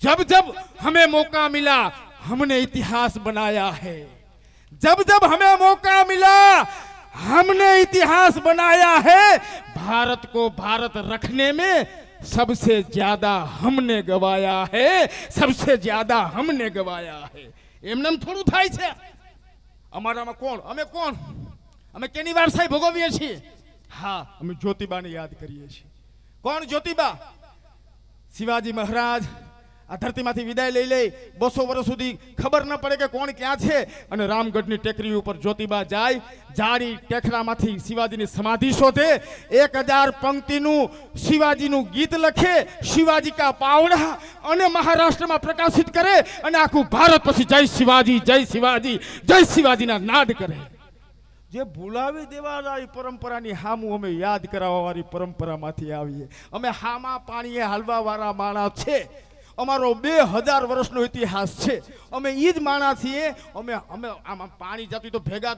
जब जब हमें मौका मिला हमने इतिहास बनाया है जब जब हमें मौका मिला हमने इतिहास बनाया है भारत को भारत रखने में सबसे ज्यादा हमने गवाया है सबसे ज्यादा हमने गवाया है એમને એમ થોડું થાય છે અમારામાં કોણ અમે કોણ અમે કેની વારસાઈ ભોગવીએ છીએ હા અમે જ્યોતિબાને યાદ કરીએ છીએ કોણ જ્યોતિબા શિવાજી મહારાજ આ ધરતીમાંથી વિદાય લઈ લઈ બસો વર્ષ સુધી ખબર ન પડે કે કોણ ક્યાં છે. અને રામગઢની ટેકરી ઉપર જ્યોતિબા જાય, જાડી ટેકરામાંથી શિવાજીની સમાધિ શોધે. એક હજાર પંક્તિનું શિવાજીનું ગીત લખે, શિવાજી કા પાવડા અને મહારાષ્ટ્રમાં પ્રકાશિત કરે અને આખું ભારત પછી જય શિવાજી જય શિવાજી, જય શિવાજીના નાદ કરે. જે ભૂલાવી દેવાવાળી પરંપરાની હામું અમે યાદ કરાવવા વાળી પરંપરામાંથી આવીએ. અમે હામા પાણીએ હાલવાવાળા માણસ છે. અમારો બે હજાર વર્ષનો ઇતિહાસ છે. અમે ઈ જ માણા છીએ, અમે અમે આમ પાણી જતું તો ભેગા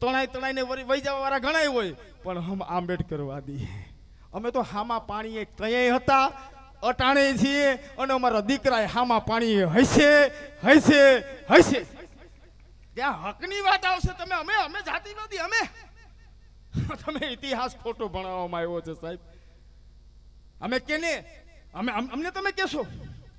તણાઈ તણાઈને વરી વહી જવા વાળા ઘણાય હોય, પણ હમ આંબેડકરવાદી અમે તો હામા પાણીએ કયાંય હતા, અટાણે છીએ, અને અમારા દીકરાએ હામા પાણીએ હશે હશે હશે ત્યાં હકની વાત આવશે તમે, અમે અમે જાતિ નથી, અમે. તમે ઇતિહાસ ખોટો ભણાવવામાં આવ્યો છે સાહેબ. અમે કેને અમ- અમને તમે કહેશો?